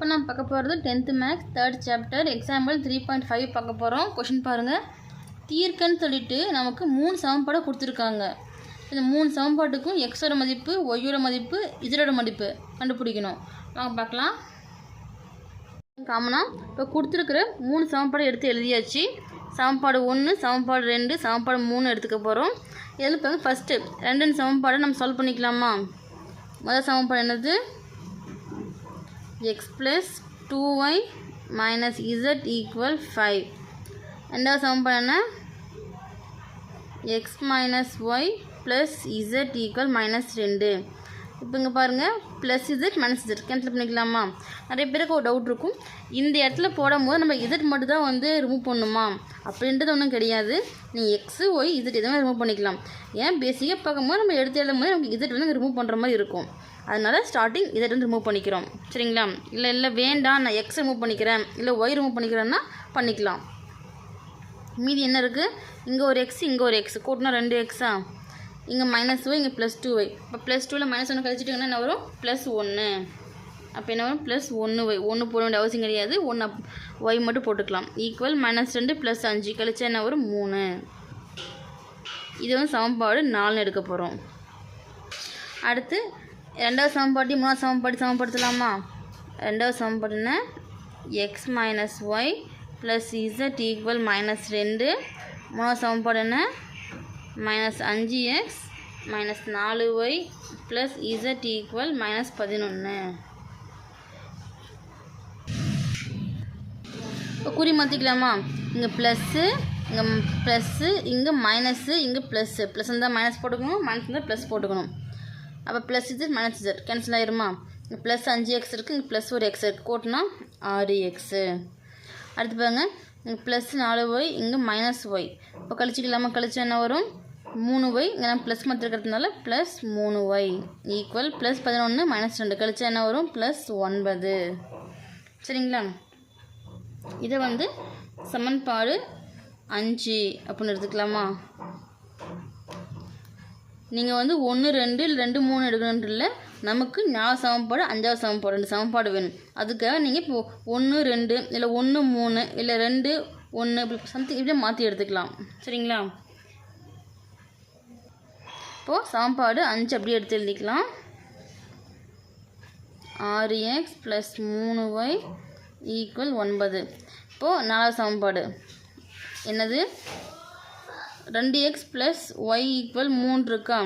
இப்போ நான் பார்க்க போகிறது tenth maths third chapter example three point five பார்க்க போகிறோம். கொஷின் பாருங்கள் தீர்க்கன்னு சொல்லிட்டு நமக்கு மூணு சமன்பாடை கொடுத்துருக்காங்க. இந்த மூணு சமன்பாட்டுக்கும் எக்ஸோட மதிப்பு ஒய்யோட மதிப்பு இசரோட மதிப்பு கண்டுபிடிக்கணும். வாங்க பார்க்கலாம். காமனாக இப்போ கொடுத்துருக்குற மூணு சமன்பாடு எடுத்து எழுதியாச்சு. சமன்பாடு ஒன்று சமன்பாடு ரெண்டு சமன்பாடு மூணு எடுத்துக்க போகிறோம் இதில் இப்போ ஃபஸ்ட்டு ரெண்டு சமன்பாடை நம்ம சால்வ் பண்ணிக்கலாமா? முதல் சமன்பாடு என்னது? X plus two Y minus Z equal five ரெண்டாவது சமன்பாடு என்ன? X minus Y plus Z equal minus ரெண்டு. இப்போ இங்கே பாருங்கள் plus Z minus Z cancel பண்ணிக்கலாமா? நிறைய பேருக்கு ஒரு டவுட் இருக்கும். இந்த இடத்துல போடும் போது நம்ம இசட் மட்டும் தான் வந்து ரிமூவ் பண்ணணுமா அப்படின்றது ஒன்றும் கிடையாது. நீ எக்ஸு ஒய் இசட் எதுவுமே ரிமூவ் பண்ணிக்கலாம். ஏன்? பேசிக்காக பார்க்கும்போது நம்ம எடுத்து எழுதும் போது நமக்கு இசட் வந்து ரிமூவ் பண்ணுற மாதிரி இருக்கும். அதனால் ஸ்டார்டிங் இசட் வந்து ரிமூவ் பண்ணிக்கிறோம். சரிங்களா? இல்லை இல்லை வேண்டாம். நான் எக்ஸ் ரிமூவ் பண்ணிக்கிறேன். இல்லை ஒய் ரிமூவ் பண்ணிக்கிறேன்னா பண்ணிக்கலாம். மீதி என்ன இருக்குது இங்கே ஒரு எக்ஸ் இங்கே ஒரு எக்ஸ் கூட்டினா ரெண்டு எக்ஸா இங்கே மைனஸ் ஒய் இங்கே ப்ளஸ் டூ ஒய் இப்போ ப்ளஸ் டூவில் மைனஸ் ஒன்று கழிச்சிட்டிங்கன்னா என்ன வரும்? ப்ளஸ் ஒன்று அப்போ என்ன வரும்? ப்ளஸ் ஒன்று ஒய் ஒன்று போட வேண்டிய அவசியம் கிடையாது. ஒன்று ஒய் மட்டும் போட்டுக்கலாம். ஈக்குவல் மைனஸ் ரெண்டு ப்ளஸ் அஞ்சு. கழிச்சா என்ன வரும்? மூணு. இது வந்து சமன்பாடு நாலுன்னு எடுக்க போகிறோம் அடுத்து ரெண்டாவது சமன்பாட்டி மூணாவது சமன்பாட்டி சமப்படுத்தலாமா? ரெண்டாவது சமன்பாடு X minus Y plus Z equal minus ரெண்டு. மூணாவது சமன்பாடு என்ன? மைனஸ் அஞ்சு எக்ஸ் மைனஸ் நாலு Y plus Z equal minus பதினொன்று இப்போ குறி மாற்றிக்கலாமா இங்கே ப்ளஸ்ஸு இங்கே ப்ளஸ்ஸு இங்கே மைனஸ்ஸு இங்கே ப்ளஸ்ஸு ப்ளஸ் இருந்தால் மைனஸ் போட்டுக்கணும் மைனஸ் இருந்தால் ப்ளஸ் போட்டுக்கணும். அப்போ ப்ளஸ் இது மைனஸ் இசட் கேன்சல் ஆயிருமா? இங்கே ப்ளஸ் அஞ்சு எக்ஸ் இருக்குது இங்கே ப்ளஸ் ஒரு எக்ஸ் இருக்குது கூட்டினா ஆறு எக்ஸு அடுத்து பாருங்க. இங்கே ப்ளஸ் நாலு ஒய் இங்கே மைனஸ் ஒய் இப்போ கழிச்சிக்கலாமா? கழிச்சா என்ன வரும்? மூணு ஒய் இங்கே நான் ப்ளஸ் மாற்றிருக்கிறதுனால ப்ளஸ் மூணு ஒய் ஈக்குவல் ப்ளஸ் பதினொன்று மைனஸ் ரெண்டு. கழிச்சா என்ன வரும்? ப்ளஸ் ஒன்பது. சரிங்களா? இதை வந்து சமன்பாடு அஞ்சு அப்படின்னு எடுத்துக்கலாமா? நீங்கள் வந்து ஒன்று ரெண்டு இல்லை ரெண்டு மூணு எடுக்கணுன்ட்டு இல்லை நமக்கு நாலு சமன்பாடு அஞ்சாவது சமன்பாடு ரெண்டு சமன்பாடு வேணும். அதுக்காக நீங்கள் இப்போ ஒன்று ரெண்டு இல்லை ஒன்று மூணு இல்லை ரெண்டு ஒன்று இப்படி சம்திங் இப்படியே மாற்றி எடுத்துக்கலாம். சரிங்களா? இப்போது சமன்பாடு அஞ்சு அப்படியே எடுத்து எழுதிக்கலாம். ஆறு எக்ஸ் ப்ளஸ் மூணு ஒய் ஈக்குவல் ஒன்பது. இப்போது நாலாவது சமன்பாடு என்னது? ரெண்டு எக்ஸ் ப்ளஸ் ஒய் ஈக்குவல் மூணு இருக்கா?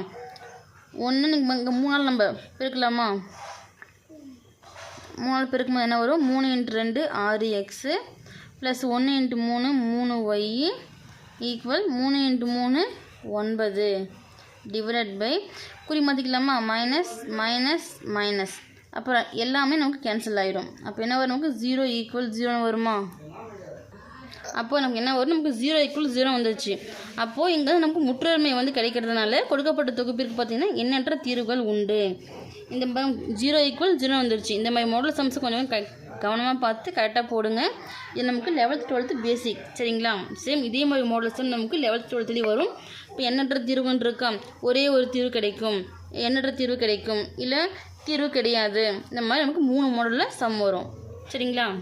ஒன்று நீங்கள் இங்கே மூணால் நம்ம பெருக்கலாமா? மூணு பெருக்கும்போது என்ன வரும்? மூணு இன்ட்டு ரெண்டு ஆறு எக்ஸு ப்ளஸ் ஒன்று இன்ட்டு மூணு மூணு ஒய் ஈக்குவல் மூணு இன்ட்டு மூணு ஒன்பது. டிவைடட் பை குறி மாற்றிக்கலாமா மைனஸ் மைனஸ் மைனஸ் அப்புறம் எல்லாமே நமக்கு கேன்சல் ஆகிடும் அப்போ என்ன வரும் நமக்கு? ஜீரோ ஈக்குவல் ஜீரோன்னு வருமா? அப்போது நமக்கு என்ன வரும்? நமக்கு ஜீரோ ஈக்குவல் ஜீரோ வந்துருச்சு. அப்போது இங்கே நமக்கு முற்றுரிமை வந்து கிடைக்கிறதுனால கொடுக்கப்பட்ட தொகுப்பிற்கு பார்த்தீங்கன்னா எண்ணற்ற தீர்வுகள் உண்டு. இந்த ஜீரோ ஈக்குவல் ஜீரோ வந்துருச்சு. இந்த மாதிரி மாடல் சம்ஸ் கொஞ்சம் க கவனமாக பார்த்து கரெக்டாக போடுங்க. இது நமக்கு லெவல்த் டுவெல்த்து பேசிக் சரிங்களா? சேம் இதே மாதிரி மாடல் சம் நமக்கு லெவல்த் டுவெல்த்துலேயும் வரும். எண்ணற்ற தீர்வுன்னு இருக்கா ஒரே ஒரு தீர்வு கிடைக்கும். எண்ணற்ற தீர்வு கிடைக்கும்? இல்லை தீர்வு கிடையாது. இந்த மாதிரி நமக்கு மூணு மாடலில் சம் வரும். சரிங்களா?